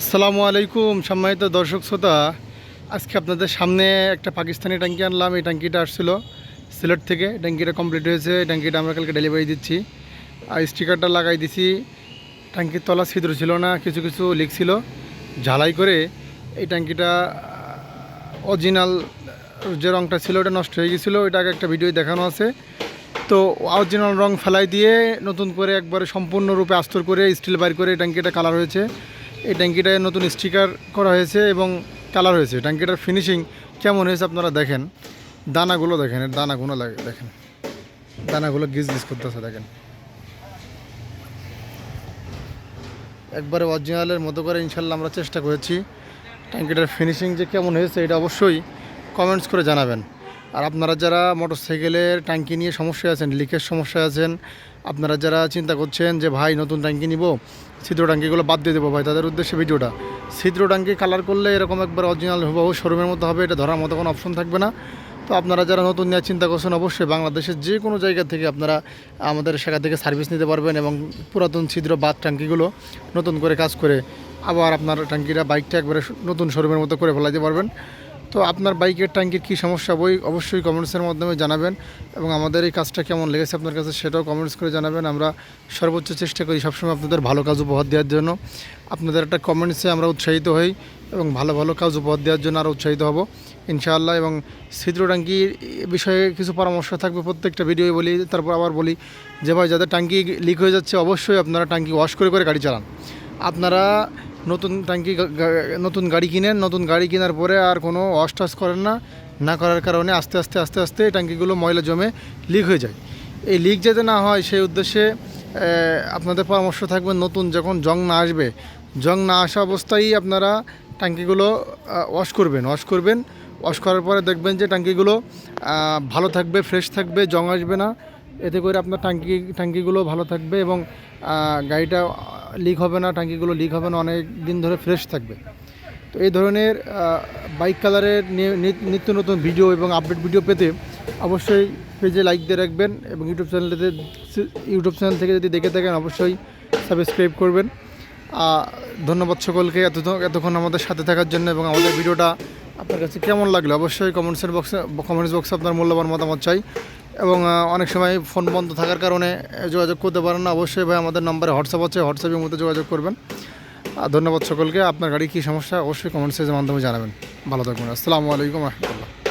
আসসালামু আলাইকুম, সম্মানিত দর্শক শ্রোতা। আজকে আপনাদের সামনে একটা পাকিস্তানি ট্যাঙ্কি আনলাম। এই ট্যাঙ্কিটা আসছিল সিলেট থেকে। ট্যাঙ্কিটা কমপ্লিট হয়েছে। ট্যাঙ্কিটা আমরা কালকে ডেলিভারি দিচ্ছি। আর স্টিকারটা লাগাই দিছি। ট্যাঙ্কির তলা ছিদ্র ছিল না, কিছু কিছু লিক ছিল। ঝালাই করে এই ট্যাঙ্কিটা অরিজিনাল যে রঙটা ছিল ওটা নষ্ট হয়ে গেছিল। ওইটাকে একটা ভিডিও দেখানো আছে। তো অরিজিনাল রং ফেলাই দিয়ে নতুন করে একবারে সম্পূর্ণরূপে আস্তর করে স্টিল বাইর করে ট্যাঙ্কিটা কালার হয়েছে। এই ট্যাঙ্কিটায় নতুন স্টিকার করা হয়েছে এবং কালার হয়েছে। ট্যাঙ্কিটার ফিনিশিং কেমন হয়েছে আপনারা দেখেন। দানাগুলো দেখেন, এর দানাগুলো দেখেন। দানাগুলো গিজ গিজ করতেছে, দেখেন। একবারে অরিজিনালের মতো করে ইনশাল্লাহ আমরা চেষ্টা করেছি। ট্যাঙ্কিটার ফিনিশিং যে কেমন হয়েছে, এটা অবশ্যই কমেন্টস করে জানাবেন। আর আপনারা যারা মোটরসাইকেলের ট্যাঙ্কি নিয়ে সমস্যায় আছেন লিকের সমস্যায় আছেন, আপনারা যারা চিন্তা করছেন যে, ভাই, নতুন ট্যাঙ্কি নিব, ছিদ্র ট্যাঙ্কিগুলো বাদ দিয়ে দেবো। ভাই, তাদের উদ্দেশ্যে ভিডিওটা। ছিদ্র ট্যাঙ্কি কালার করলে এরকম একবার অরিজিনাল হুবহু শোরুমের মতো হবে, এটা ধরার মতো কোনো অপশন থাকবে না। তো আপনারা যারা নতুন নেওয়ার চিন্তা করছেন, অবশ্যই বাংলাদেশের যে কোনো জায়গা থেকে আপনারা আমাদের সেখান থেকে সার্ভিস নিতে পারবেন এবং পুরাতন ছিদ্র বাদ ট্যাঙ্কিগুলো নতুন করে কাজ করে আবার আপনার ট্যাঙ্কিটা বাইকটা একবারে নতুন শোরুমের মতো করে ফেলাতে পারবেন। তো আপনার বাইকের ট্যাঙ্কির কী সমস্যা, বই অবশ্যই কমেন্টসের মাধ্যমে জানাবেন এবং আমাদের এই কাজটা কেমন লেগেছে আপনার কাছে সেটাও কমেন্টস করে জানাবেন। আমরা সর্বোচ্চ চেষ্টা করি সবসময় আপনাদের ভালো কাজ উপহার দেওয়ার জন্য। আপনাদের একটা কমেন্টসে আমরা উৎসাহিত হই এবং ভালো ভালো কাজ উপহার দেওয়ার জন্য আরও উৎসাহিত হব, ইনশাআল্লাহ। এবং ছিদ্র ট্যাঙ্কির বিষয়ে কিছু পরামর্শ থাকবে, প্রত্যেকটা ভিডিও বলি, তারপর আবার বলি যে ভাই, যাদের ট্যাঙ্কি লিক হয়ে যাচ্ছে, অবশ্যই আপনারা ট্যাঙ্কি ওয়াশ করে করে গাড়ি চালান। আপনারা নতুন ট্যাঙ্কি নতুন গাড়ি কিনেন, নতুন গাড়ি কেনার পরে আর কোনো ওয়াশ টাশ করেন না। না করার কারণে আস্তে আস্তে আস্তে আস্তে ট্যাঙ্কিগুলো ময়লা জমে লিক হয়ে যায়। এই লিক যাতে না হয় সেই উদ্দেশ্যে আপনাদের পরামর্শ থাকবে নতুন যখন জং না আসবে। জং না আসা অবস্থায় আপনারা ট্যাঙ্কিগুলো ওয়াশ করবেন ওয়াশ করবেন। ওয়াশ করার পরে দেখবেন যে ট্যাঙ্কিগুলো ভালো থাকবে, ফ্রেশ থাকবে, জং আসবে না। এতে করে আপনার ট্যাঙ্কি, ট্যাঙ্কিগুলো ভালো থাকবে এবং গাড়িটা লিক হবে না ট্যাঙ্কিগুলো লিক হবে না, অনেক দিন ধরে ফ্রেশ থাকবে। তো এই ধরনের বাইক কালারের নিত্য নতুন ভিডিও এবং আপডেট ভিডিও পেতে অবশ্যই পেজে লাইক দিয়ে রাখবেন এবং ইউটিউব চ্যানেলতে ইউটিউব চ্যানেল থেকে যদি দেখে থাকেন, অবশ্যই সাবস্ক্রাইব করবেন। ধন্যবাদ সকলকে এত, এতক্ষণ আমাদের সাথে থাকার জন্য এবং আমাদের ভিডিওটা আপনার কাছে কেমন লাগল? অবশ্যই কমেন্টসের বক্সে কমেন্টস বক্সে আপনার মূল্যবান মতামত চাই। এবং অনেক সময় ফোন বন্ধ থাকার কারণে যোগাযোগ করতে পারেন না অবশ্যই ভাই আমাদের নম্বরে হোয়াটসঅ্যাপ আছে হোয়াটসঅ্যাপের মধ্যে যোগাযোগ করবেন আর ধন্যবাদ সকলকে আপনার গাড়ি কী সমস্যা অবশ্যই কমেন্টসের মাধ্যমে জানাবেন ভালো থাকবেন আসসালামু আলাইকুম রহমতুল্লাহ